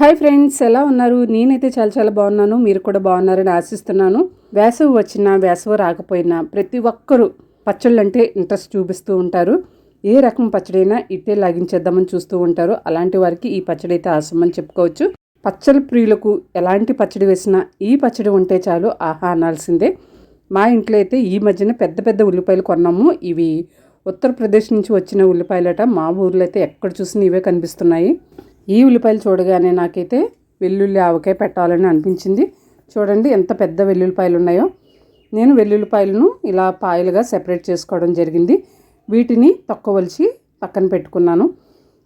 Hi friends ఎలా ఉన్నారు? నేనైతే చాలా చాలా బాగున్నాను. మీరు కూడా బాగున్నారని ఆశిస్తున్నాను. వేసవి వచ్చినా వేసవి రాకపోయినా ప్రతి ఒక్కరూ పచ్చళ్ళు అంటే ఇంట్రెస్ట్ చూపిస్తూ ఉంటారు. ఏ రకం పచ్చడైనా ఇట్టే లాగించేద్దామని చూస్తూ ఉంటారు. అలాంటి వారికి ఈ పచ్చడి అయితే ఆసమని చెప్పుకోవచ్చు. పచ్చడి ప్రియులకు ఎలాంటి పచ్చడి వేసినా ఈ పచ్చడి ఉంటే చాలు ఆహా అనాల్సిందే. మా ఇంట్లో అయితే ఈ మధ్యన పెద్ద పెద్ద ఉల్లిపాయలు కొన్నాము. ఇవి ఉత్తరప్రదేశ్ నుంచి వచ్చిన ఉల్లిపాయలట. మా ఊర్లో అయితే ఎక్కడ చూసినా ఇవే కనిపిస్తున్నాయి. ఈ ఉల్లిపాయలు చూడగానే నాకైతే వెల్లుల్లి ఆవకాయ పెట్టాలని అనిపించింది. చూడండి ఎంత పెద్ద వెల్లుల్లిపాయలు ఉన్నాయో. నేను వెల్లుల్లిపాయలను ఇలా పాయలుగా సెపరేట్ చేసుకోవడం జరిగింది. వీటిని తొక్కవలిచి పక్కన పెట్టుకున్నాను.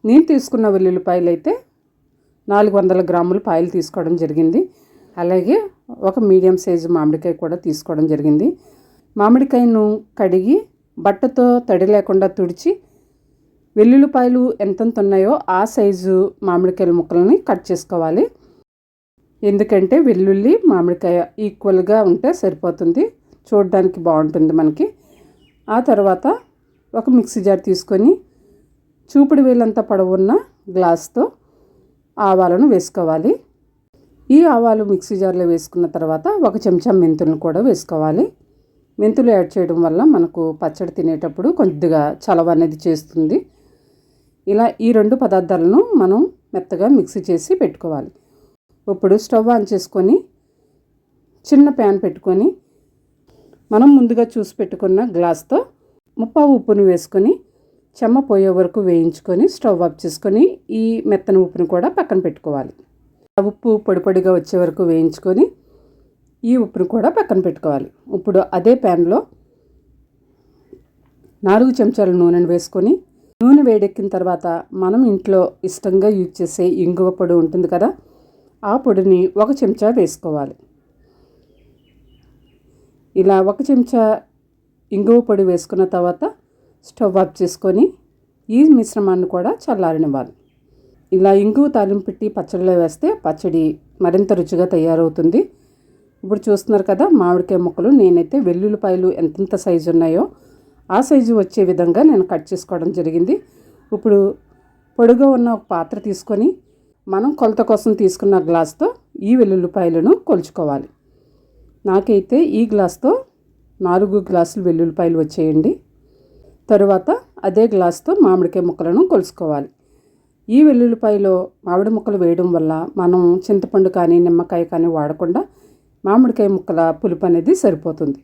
నేను తీసుకున్న వెల్లుల్లిపాయలు అయితే నాలుగు వందల గ్రాములు పాయలు తీసుకోవడం జరిగింది. అలాగే ఒక మీడియం సైజు మామిడికాయ కూడా తీసుకోవడం జరిగింది. మామిడికాయను కడిగి బట్టతో తడి లేకుండా తుడిచి వెల్లుల్లిపాయలు ఎంతెంత ఉన్నాయో ఆ సైజు మామిడికాయల ముక్కలని కట్ చేసుకోవాలి. ఎందుకంటే వెల్లుల్లి మామిడికాయ ఈక్వల్గా ఉంటే సరిపోతుంది. చూడడానికి బాగుంటుంది మనకి. ఆ తర్వాత ఒక మిక్సీ జార్ తీసుకొని చూపుడు వేలంతా పొడవున్న గ్లాస్తో ఆవాలను వేసుకోవాలి. ఈ ఆవాలు మిక్సీ జార్లో వేసుకున్న తర్వాత ఒక చెంచా మెంతులను కూడా వేసుకోవాలి. మెంతులు యాడ్ చేయడం వల్ల మనకు పచ్చడి తినేటప్పుడు కొద్దిగా చలవ అనేది చేస్తుంది. ఇలా ఈ రెండు పదార్థాలను మనం మెత్తగా మిక్సీ చేసి పెట్టుకోవాలి. ఇప్పుడు స్టవ్ ఆన్ చేసుకొని చిన్న ప్యాన్ పెట్టుకొని మనం ముందుగా చూసి పెట్టుకున్న గ్లాస్తో ముప్పావు ఉప్పును వేసుకొని చెమ్మ పోయే వరకు వేయించుకొని స్టవ్ ఆఫ్ చేసుకొని ఈ మెత్తన ఉప్పును కూడా పక్కన పెట్టుకోవాలి. ఆ ఉప్పు పొడి పొడిగా వచ్చే వరకు వేయించుకొని ఈ ఉప్పును కూడా పక్కన పెట్టుకోవాలి. ఇప్పుడు అదే ప్యాన్లో నాలుగు చెంచాల నూనెను వేసుకొని నూనె వేడెక్కిన తర్వాత మనం ఇంట్లో ఇష్టంగా యూజ్ చేసే ఇంగువ పొడి ఉంటుంది కదా ఆ పొడిని ఒక చెంచా వేసుకోవాలి. ఇలా ఒక చెంచా ఇంగువ పొడి వేసుకున్న తర్వాత స్టవ్ ఆఫ్ చేసుకొని ఈ మిశ్రమాన్ని కూడా చల్లారనివ్వాలి. ఇలా ఇంగువ తాలింపు పెట్టి పచ్చడిలో వేస్తే పచ్చడి మరింత రుచిగా తయారవుతుంది. ఇప్పుడు చూస్తున్నారు కదా మామిడికాయ ముక్కలు నేనైతే వెల్లుల్లిపాయలు ఎంతెంత సైజు ఉన్నాయో ఆ సైజు వచ్చే విధంగా నేను కట్ చేసుకోవడం జరిగింది. ఇప్పుడు పొడుగా ఉన్న ఒక పాత్ర తీసుకొని మనం కొలత కోసం తీసుకున్న గ్లాస్తో ఈ వెల్లుల్లిపాయలను కొలుచుకోవాలి. నాకైతే ఈ గ్లాస్తో నాలుగు గ్లాసులు వెల్లుల్లిపాయలు వచ్చేయండి. తరువాత అదే గ్లాస్తో మామిడికాయ ముక్కలను కొలుసుకోవాలి ఈ వెల్లుల్లిపాయలో మామిడి ముక్కలు వేయడం వల్ల మనం చింతపండు కానీ నిమ్మకాయ కానీ వాడకుండా మామిడికాయ ముక్కల పులుపు అనేది సరిపోతుంది.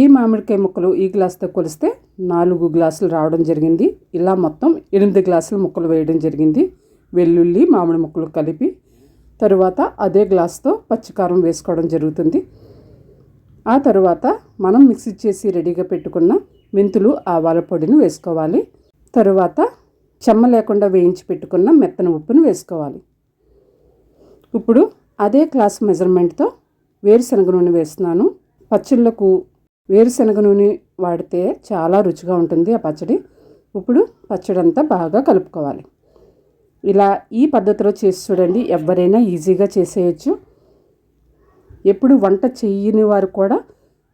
ఈ మామిడికాయ ముక్కలు ఈ గ్లాస్తో కొలిస్తే నాలుగు గ్లాసులు రావడం జరిగింది. ఇలా మొత్తం ఎనిమిది గ్లాసులు ముక్కలు వేయడం జరిగింది. వెల్లుల్లి మామిడి ముక్కలు కలిపి తరువాత అదే గ్లాస్తో పచ్చికారం వేసుకోవడం జరుగుతుంది. ఆ తరువాత మనం మిక్సీ చేసి రెడీగా పెట్టుకున్న మెంతులు ఆవాల పొడిని వేసుకోవాలి. తరువాత చెమ్మ లేకుండా వేయించి పెట్టుకున్న మెత్తన ఉప్పును వేసుకోవాలి. ఇప్పుడు అదే క్లాస్ మెజర్మెంట్తో వేరుశనగ నూనె వేస్తున్నాను. పచ్చళ్ళకు వేరుశనగ నూనె వాడితే చాలా రుచిగా ఉంటుంది ఆ పచ్చడి. ఇప్పుడు పచ్చడి అంతా బాగా కలుపుకోవాలి. ఇలా ఈ పద్ధతిలో చేసి చూడండి ఎవరైనా ఈజీగా చేసేయచ్చు. ఎప్పుడు వంట చెయ్యని వారు కూడా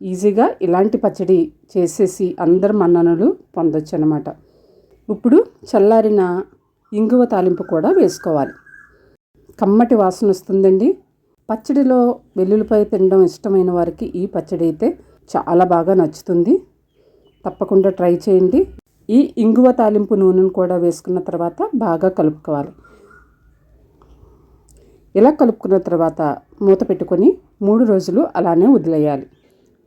ఈజీగా ఇలాంటి పచ్చడి చేసేసి అందరు మన్ననలు పొందొచ్చు అనమాట ఇప్పుడు చల్లారిన ఇంగువ తాలింపు కూడా వేసుకోవాలి. కమ్మటి వాసన వస్తుందండి. పచ్చడిలో వెల్లుల్లిపాయ తినడం ఇష్టమైన వారికి ఈ పచ్చడి అయితే చాలా బాగా నచ్చుతుంది. తప్పకుండా ట్రై చేయండి. ఈ ఇంగువ తాలింపు నూనెను కూడా వేసుకున్న తర్వాత బాగా కలుపుకోవాలి. ఇలా కలుపుకున్న తర్వాత మూత పెట్టుకొని మూడు రోజులు అలానే వదిలేయాలి.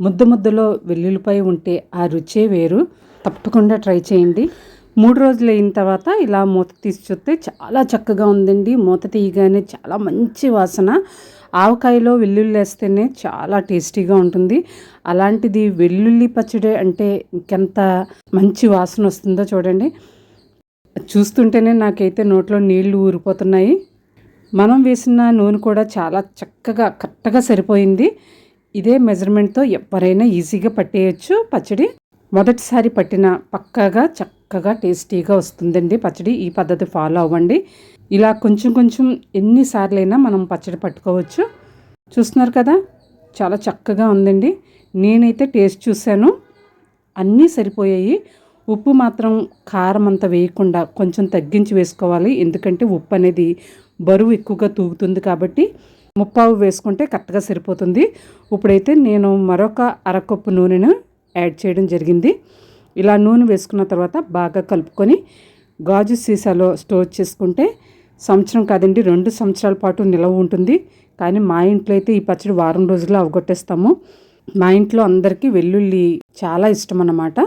ముద్ద ముద్దలో వెల్లుల్లిపాయ ఉంటే ఆ రుచే వేరు. తప్పకుండా ట్రై చేయండి. మూడు రోజులు అయిన తర్వాత ఇలా మూత తీసి చూస్తే చాలా చక్కగా ఉందండి. మూత తీయగానే చాలా మంచి వాసన. ఆవకాయలో వెల్లుల్లి వేస్తేనే చాలా టేస్టీగా ఉంటుంది. అలాంటిది వెల్లుల్లి పచ్చడి అంటే ఇంకెంత మంచి వాసన వస్తుందో చూడండి. చూస్తుంటేనే నాకైతే నోట్లో నీళ్ళు ఊరిపోతున్నాయి. మనం వేసిన నూనె కూడా చాలా చక్కగా కరెక్ట్గా సరిపోయింది. ఇదే మెజర్మెంట్తో ఎవరైనా ఈజీగా పట్టేయచ్చు పచ్చడి. మొదటిసారి పట్టిన పక్కాగా చక్కగా టేస్టీగా వస్తుందండి. పచ్చడి ఈ పద్ధతి ఫాలో అవ్వండి. ఇలా కొంచెం కొంచెం ఎన్నిసార్లైనా మనం పచ్చడి పట్టుకోవచ్చు. చూస్తున్నారు కదా? చాలా చక్కగా ఉందండి. నేనైతే టేస్ట్ చూశాను. అన్నీ సరిపోయాయి. ఉప్పు మాత్రం కారం అంతా వేయకుండా కొంచెం తగ్గించి వేసుకోవాలి. ఎందుకంటే ఉప్పు అనేది బరువు ఎక్కువగా తూగుతుంది కాబట్టి ముప్పావు వేసుకుంటే కరెక్ట్గా సరిపోతుంది. ఇప్పుడైతే నేను మరొక అరకప్పు నూనెను యాడ్ చేయడం జరిగింది. ఇలా నూనె వేసుకున్న తర్వాత బాగా కలుపుకొని గాజు సీసాలో స్టోర్ చేసుకుంటే సంవత్సరం కాదండి రెండు సంవత్సరాల పాటు నిలవ ఉంటుంది. కానీ మా ఇంట్లో అయితే ఈ పచ్చడి వారం రోజుల్లో అవగొట్టేస్తాము. మా ఇంట్లో అందరికీ వెల్లుల్లి చాలా ఇష్టం అన్నమాట.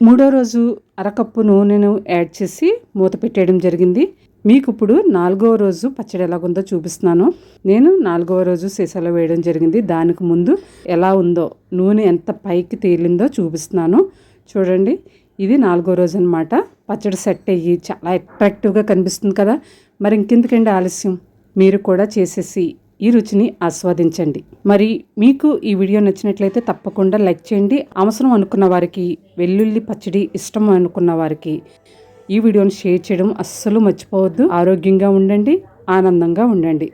మూడో రోజు అరకప్పు నూనెను యాడ్ చేసి మూత పెట్టేయడం జరిగింది. మీకు ఇప్పుడు నాలుగవ రోజు పచ్చడి ఎలాగుందో చూపిస్తున్నాను. నేను నాలుగవ రోజు సీసాలో వేయడం జరిగింది. దానికి ముందు ఎలా ఉందో నూనె ఎంత పైకి తేలిందో చూపిస్తున్నాను. చూడండి ఇది నాలుగో రోజు అనమాట పచ్చడి సెట్ అయ్యి చాలా అట్రాక్టివ్గా కనిపిస్తుంది కదా. మరి ఇంకెందుకండి ఆలస్యం? మీరు కూడా చేసేసి ఈ రుచిని ఆస్వాదించండి. మరి మీకు ఈ వీడియో నచ్చినట్లయితే తప్పకుండా లైక్ చేయండి. అవసరం అనుకున్న వారికి వెల్లుల్లి పచ్చడి ఇష్టం అనుకున్న వారికి ఈ వీడియోని షేర్ చేయడం అస్సలు మర్చిపోవద్దు. ఆరోగ్యంగా ఉండండి ఆనందంగా ఉండండి.